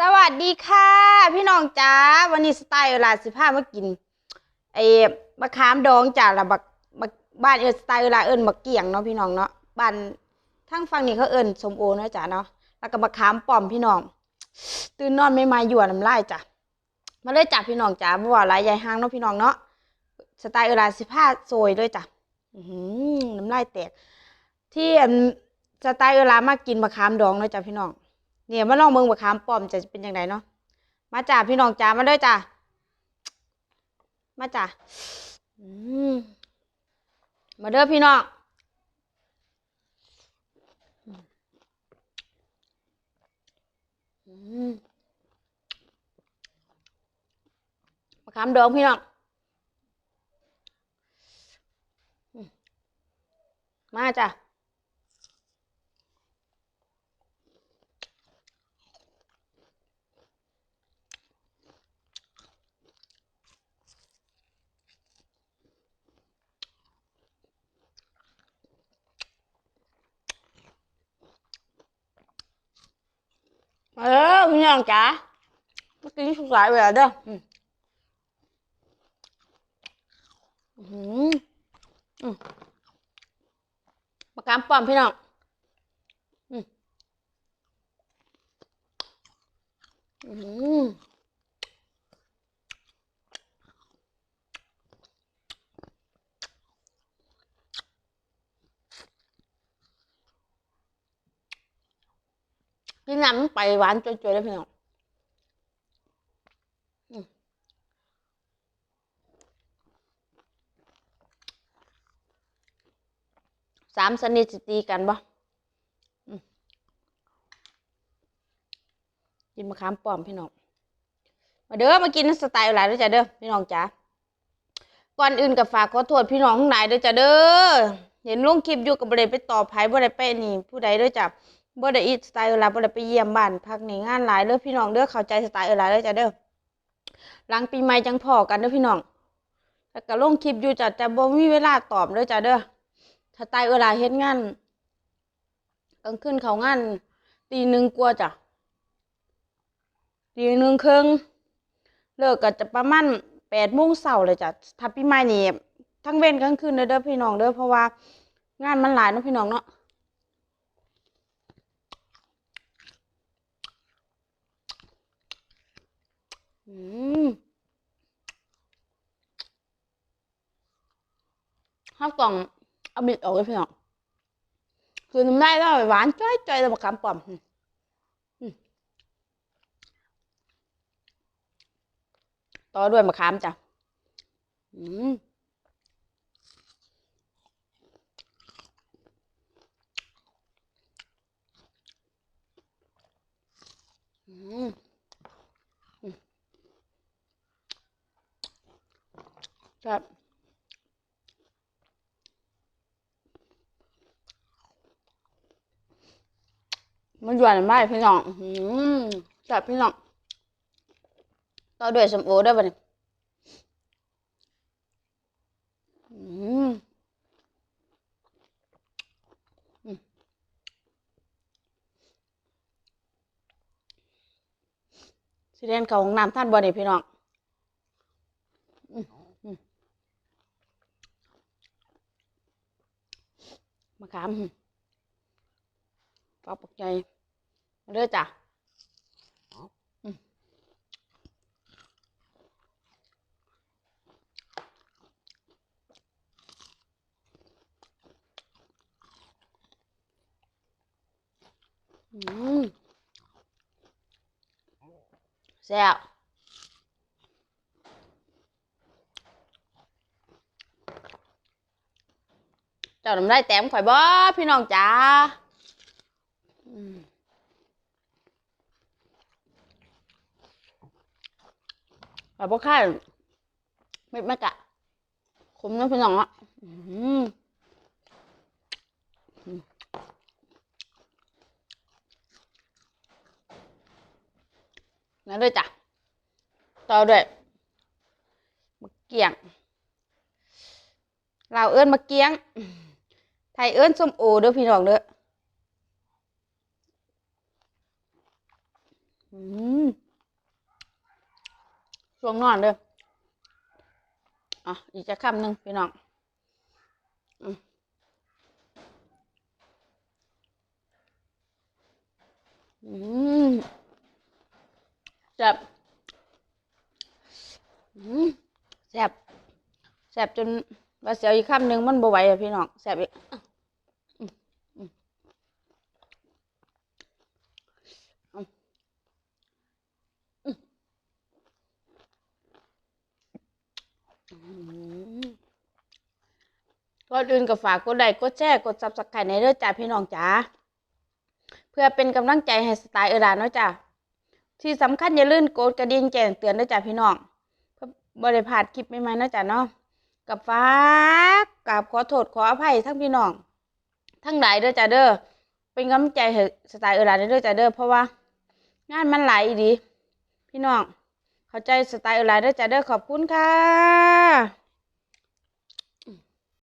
สวัสดีค่ะ พี่น้องจ้าวันนี้สไตล์เวลาสิพามากินไอ้มะขามดองจ้าละบักบักบ้านเอิสไตล์เวลาเอิ้นบักเกี่ยงเนาะพี่น้องเนาะบ้านทั้งฝั่งนี้เขาเอิ้นสมโอเนาะจ้าเนาะแล้วก็มะขามป้อมพี่น้อง ตื่นนอนไม่มาหยวนน้ำลายจ้ะมาเลยจ้ะพี่น้องจ้าบ่ว่าลายใหญ่ห้างเนาะพี่น้องเนาะสไตล์เวลาสิพาโซยเลยจ้ะอื้อหือน้ำลายแตก ที่สไตล์เวลามากินมะขามดองเนาะจ้ะพี่น้อง เนี่ยมาลองเมืองมะขามป้อมจะเป็นยังไงเนาะมาจ้าพี่น้องจ้ามาด้วยจ้ามาจ้าอืมมาเด้อพี่น้องมมะขามดองพี่น้องมมาจ้า น้องจ๋าเมื่อกี้สุกหลายเวลาเด้ออืมอื้อหืออืมมะขามป้อมพี่น้องอืมอื้อหือ กินน้ำมันไปหวานจ่อยๆเลยพี่น้องสามสนิทสิตีกันบ่กินมะขามป้อมพี่น้อง มาเด้อมากินสไตล์หลายด้วยจ้ะเด้อพี่น้องจ๋า ก่อนอื่นกับฝากขอโทษพี่น้องทั้งหลายด้วยจ้ะเด้อ เห็นลงคลิปอยู่กับบ่ได้ไปตอบไผบ่ได้ไปนี่ผู้ใดด้อจ้ะ บ่ได้อีสไตล์เวลาบ่ได้ไปเยี่ยมบ้านพักนี่งานหลายเด้อพี่น้องเด้อเข้าใจสไตล์เวลาเด้อจ้ะเด้อหลังปีใหม่จังพอกันเด้อพี่น้องแล้วก็ลงคลิปอยู่จ้ะแต่บ่มีเวลาตอบเด้อจ้ะเด้อสไตล์เวลาเฮ็ดงานกลางคืนเขางานตีหนึ่งกว่าจ้ะตีหนึ่งครึ่งเลิกก็จะประมาณแปดโมงเช้าเลยจ้ะถ้าปีใหม่นี่ทั้งเว้นกลางคืนเด้อเด้อพี่น้องเด้อเพราะว่างานมันหลายเนาะพี่น้องเนาะ อืมข้าวกล่องเอาบิดออกเลยพี่น้องคือน้ำได้แล้วหวานจ้อยๆเลยบักคำปอมต่อด้วยมะขามจ้ะอืมอืม ครับมันหวานมากพี่น้องอืมจับพี่น้องต่อด้วยสมโอด้วยบัดนี้อืมอืมสิเรียนเขาห้องน้ำท่านบ่เนี่ยพี่น้องอืม มมะขามอืมปอกปักใจมาเด้อจ้ะอืมอืมแซ่บเจ้าน้ำได้แต้มข่อยบ่พี่น้องจ้าอืมข่อยบ่ค่ายเม็ดแม่กะขมนะพี่น้องอะนั่นด้วยจ้ะต่อด้วยมะเกียงลาวเอิ้นมะเกียง ไทยเอิ้นส้มโอเด้อพี่น้องเด้ออืมช่วงนอนเด้ออะอีกจะคำหนึ่งพี่น้องอืมแซ่บอืมแซ่บแซ่บจนว่าเสียวอีกคำหนึ่งมันบ่ไหวอะพี่น้องแซ่บอีกอืมอืมอืมอืมอืม ก่อนอื่นก็ฝากกดไลค์กดแชร์กดซับสไครต์ในเด้อจ้าพี่น้องจ๋าเพื่อเป็นกำลังใจให้สไตล์เอรานเนาะจ้าที่สำคัญอย่าลืมกดกระดิ่งแจ้งเตือนเด้อจ้าพี่น้องเพื่อบริพลาดคลิปใหม่ๆเนาะจ้าเนาะกับฝากับขอโทษขออภัยทั้งพี่น้อง ทั้งหลายเด้อจ้าเด้อเป็นกำลังใจให้สไตล์เอรานเด้อจ้าเด้อเพราะว่างานมันหลายดี พี่น้อง เข้าใจสไตล์อะไรเด้อจ้าเด้อขอบคุณค่ะ